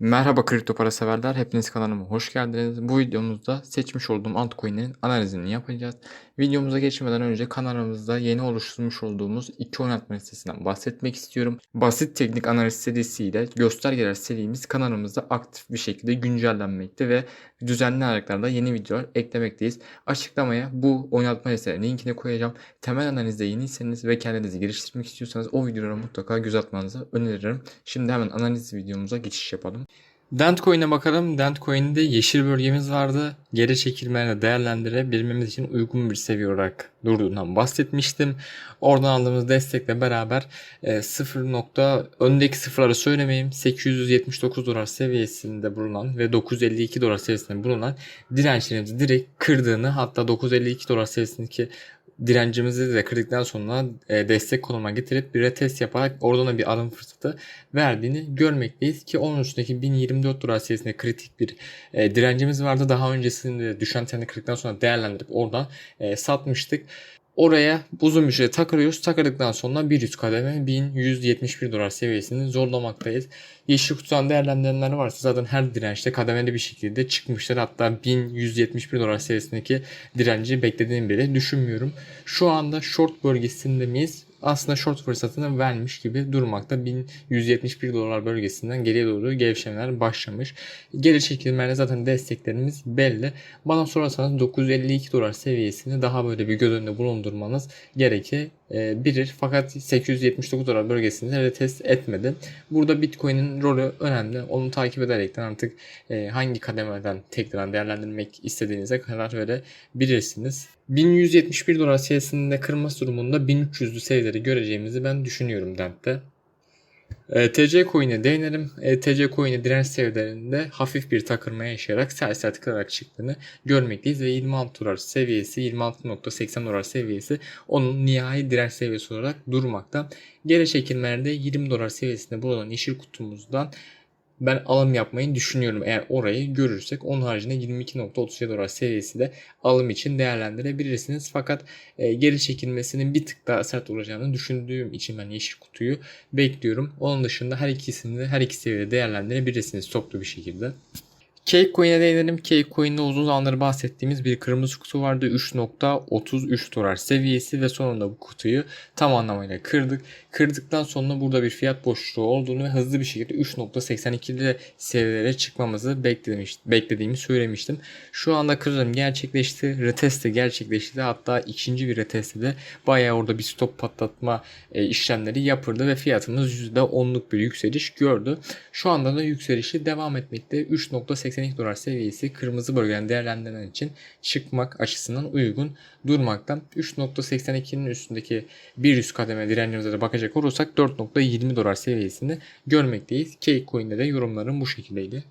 Merhaba kripto para severler. Hepiniz kanalıma hoş geldiniz. Bu videomuzda seçmiş olduğum altcoin'in analizini yapacağız. Videomuza geçmeden önce kanalımızda yeni oluşturmuş olduğumuz iki oynatma listesinden bahsetmek istiyorum. Basit teknik analiz serisiyle göstergeler serimiz kanalımızda aktif bir şekilde güncellenmekte ve düzenli aralıklarla yeni videolar eklemekteyiz. Açıklamaya bu oynatma listelerinin linkini koyacağım. Temel analizde yeniyseniz ve kendinizi geliştirmek istiyorsanız o videolara mutlaka göz atmanızı öneririm. Şimdi hemen analiz videomuza geçiş yapalım. Dentcoin'e bakalım. Dentcoin'de yeşil bölgemiz vardı. Geri çekilmeleri değerlendirebilmemiz için uygun bir seviye olarak durduğundan bahsetmiştim. Oradan aldığımız destekle beraber e, 0 nokta öndeki sıfırları söylemeyeyim 879 dolar seviyesinde bulunan ve 952 dolar seviyesinde bulunan dirençlerimizi direkt kırdığını hatta 952 dolar seviyesindeki direncimizi de kırdıktan sonra e, destek konuma getirip bir retest yaparak oradan da bir alım fırsatı verdiğini görmekteyiz ki onun üstündeki 1024 dolar seviyesinde kritik bir e, direncimiz vardı. Daha öncesinde düşen trendi kırdıktan sonra değerlendirip oradan e, satmıştık. Oraya uzun bir süre takılıyoruz. Takıldıktan sonra bir üst kademe 1171 dolar seviyesini zorlamaktayız. Yeşil kutudan değerlendirenler varsa zaten her dirençte kademeli bir şekilde çıkmışlar. Hatta 1171 dolar seviyesindeki direnci beklediğimi bile düşünmüyorum. Şu anda short bölgesinde miyiz? Aslında short fırsatını vermiş gibi durmakta. 1171 dolar bölgesinden geriye doğru gevşemeler başlamış. Geri çekilmelerle zaten desteklerimiz belli. Bana sorarsanız 952 dolar seviyesini daha böyle bir göz önünde bulundurmanız gerekebilir. Fakat 879 dolar bölgesinde retest etmedi. Burada Bitcoin'in rolü önemli. Onu takip ederekten artık e, hangi kademeden tekrar değerlendirmek istediğinize karar verebilirsiniz. 1171 dolar seviyesinde kırması durumunda 1300'lü seviyeleri göreceğimizi ben düşünüyorum Dent'te. E, TC Coin'e değinelim. E, Coin'e direnç seviyelerinde hafif bir takılmaya yaşayarak sert sert kırarak çıktığını görmekteyiz ve 26 dolar seviyesi 26.80 dolar seviyesi onun nihai direnç seviyesi olarak durmakta. Geri çekilmelerde 20 dolar seviyesinde bulunan yeşil kutumuzdan ben alım yapmayı düşünüyorum eğer orayı görürsek. Onun haricinde 22.37 dolar seviyesi de alım için değerlendirebilirsiniz. Fakat e, geri çekilmesinin bir tık daha sert olacağını düşündüğüm için ben yeşil kutuyu bekliyorum. Onun dışında her ikisini her iki seviyede değerlendirebilirsiniz toplu bir şekilde. Cakecoin'e değinelim. Cakecoin'de uzun zamandır bahsettiğimiz bir kırmızı kutu vardı. 3.33 dolar seviyesi ve sonunda bu kutuyu tam anlamıyla kırdık. Kırdıktan sonra burada bir fiyat boşluğu olduğunu ve hızlı bir şekilde 3.82'li seviyelere çıkmamızı beklemiş, beklediğimi söylemiştim. Şu anda kırılım gerçekleşti. Retest de gerçekleşti. Hatta ikinci bir retestte de bayağı orada bir stop patlatma e, işlemleri yapıldı ve fiyatımız %10'luk bir yükseliş gördü. Şu anda da yükselişi devam etmekte. 3.82 dolar seviyesi kırmızı bölgeden değerlendirilen için çıkmak açısından uygun durmaktan. 3.82'nin üstündeki bir üst kademe direncimize de bakacak olursak 4.20 dolar seviyesini görmekteyiz. Cakecoin'de de yorumlarım bu şekildeydi.